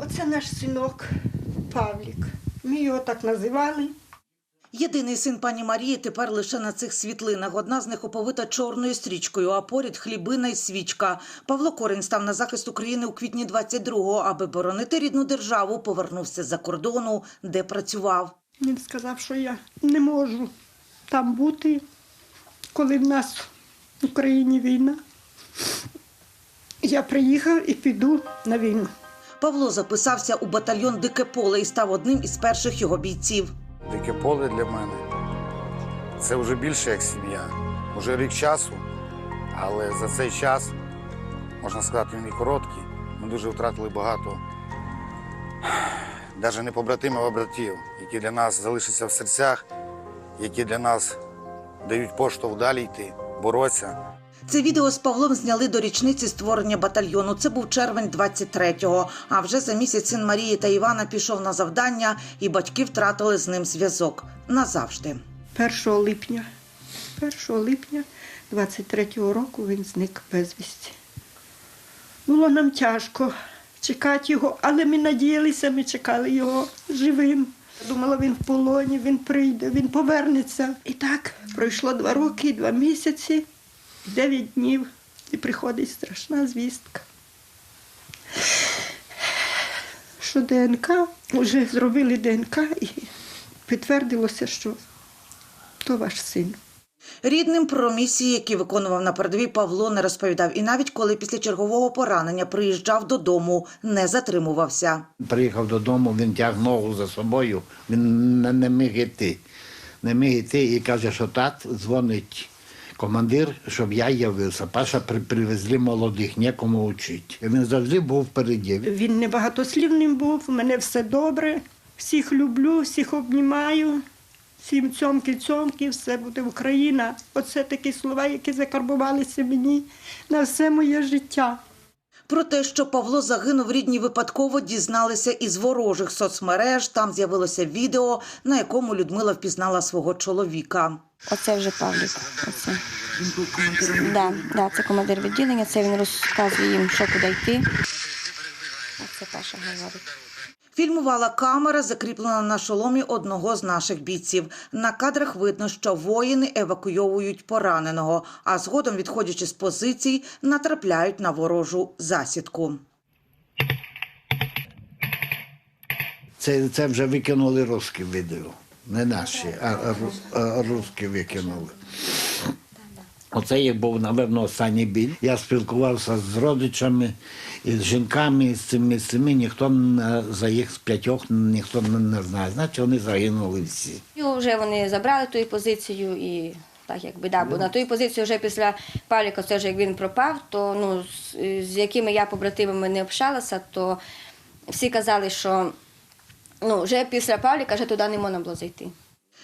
Оце наш синок Павлік. Ми його так називали. Єдиний син пані Марії тепер лише на цих світлинах. Одна з них оповита чорною стрічкою, а поряд хлібина й свічка. Павло Корень став на захист України у квітні 22-го, аби боронити рідну державу, повернувся за кордону, де працював. Він сказав, що я не можу там бути, коли в нас в Україні війна. Я приїхав і піду на війну. Павло записався у батальйон Дике поле і став одним із перших його бійців. Дике поле для мене це вже більше як сім'я. Уже рік часу, але за цей час, можна сказати, він і короткий. Ми дуже втратили багато, навіть не побратимів, а братів, які для нас залишаться в серцях, які для нас дають поштовх далі йти, боротися. Це відео з Павлом зняли до річниці створення батальйону. Це був червень 23-го. А вже за місяць син Марії та Івана пішов на завдання, і батьки втратили з ним зв'язок назавжди. 1 липня, 1 липня 23-го року він зник безвісті. Було нам тяжко чекати його, але ми надіялися, ми чекали його живим. Думала, він в полоні, він прийде, він повернеться. І так пройшло два роки, два місяці, дев'ять днів, і приходить страшна звістка. Що ДНК, вже зробили ДНК і підтвердилося, що то ваш син. Рідним про місії, які виконував на передовій, Павло не розповідав. І навіть коли після чергового поранення приїжджав додому, не затримувався. Приїхав додому, він тяг ногу за собою, він не, не міг йти. Не міг йти і каже, що тат дзвонить командир, щоб я явився. Паша при, привезли молодих, нікому учить. Він завжди був впереді. Він небагатослівним був, у мене все добре. Всіх люблю, всіх обнімаю. Всім цьомки, цьомки, все буде Україна. Оце такі слова, які закарбувалися мені на все моє життя. Про те, що Павло загинув рідні випадково, дізналися із ворожих соцмереж. Там з'явилося відео, на якому Людмила впізнала свого чоловіка. Оце вже Павлік. Оце. Він був командиром? Да, да, це командир відділення, це він розказує їм, що куди йти. Оце Паша говорить. Фільмувала камера, закріплена на шоломі одного з наших бійців. На кадрах видно, що воїни евакуйовують пораненого, а згодом, відходячи з позицій, натрапляють на ворожу засідку. Це, це вже викинули русські відео. Не наші, а, а, а русські викинули. Оце їх був, напевно, останній біль. Я спілкувався з родичами, і з жінками, з цими, з цими ніхто за їх з п'ятьох ніхто не, не знає. Значить, вони загинули всі. Його вже вони забрали ту позицію і так якби да, бо на ту позицію вже після Павліка, це вже як він пропав, то ну з, з якими я побратимами не общалася, то всі казали, що ну вже після Павліка вже туди не можна було зайти.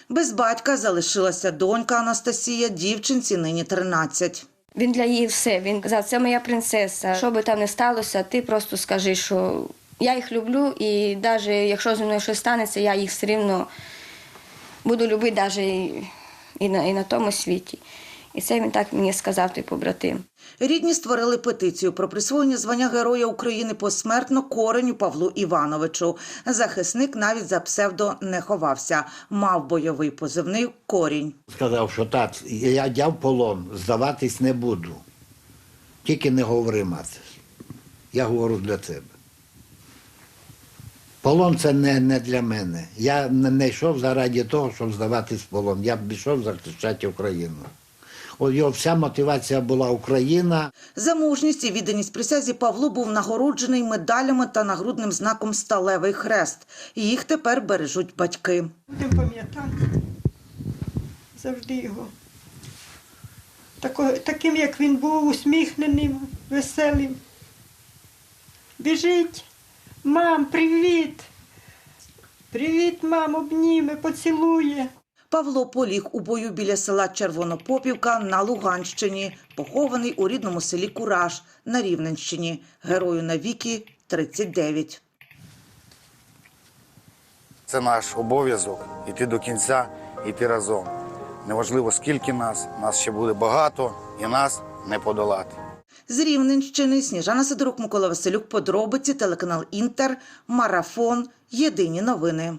Без батька залишилася донька Анастасія, дівчинці нині 13. Він для її все. Він казав, це моя принцеса. Що би там не сталося, ти просто скажи, що я їх люблю, і навіть якщо зі мною щось станеться, я їх все рівно буду любити навіть і, на, і на тому світі. І це він так мені сказав, той побратим. Рідні створили петицію про присвоєння звання Героя України посмертно кореню Павлу Івановичу. Захисник навіть за псевдо не ховався. Мав бойовий позивний корінь. Сказав, що тат, я я в полон, здаватись не буду. Тільки не говори мати. Я говорю для тебе. Полон це не, не для мене. Я не, йшов заради того, щоб здаватись в полон. Я б йшов захищати Україну. Його вся мотивація була Україна. За мужність і відданість присязі Павло був нагороджений медалями та нагрудним знаком Сталевий хрест. Їх тепер бережуть батьки. Будемо пам'ятати завжди його. Таким, як він був, усміхненим, веселим. Біжить, мам, привіт! Привіт, мам, обніме, поцілує. Павло поліг у бою біля села Червонопопівка на Луганщині, похований у рідному селі Кураж на Рівненщині. Герою навіки 39. Це наш обов'язок іти до кінця, іти разом. Неважливо, скільки нас, нас ще буде багато, і нас не подолати. З Рівненщини Сніжана Сидорук, Микола Василюк, подробиці, телеканал Інтер, Марафон. Єдині новини.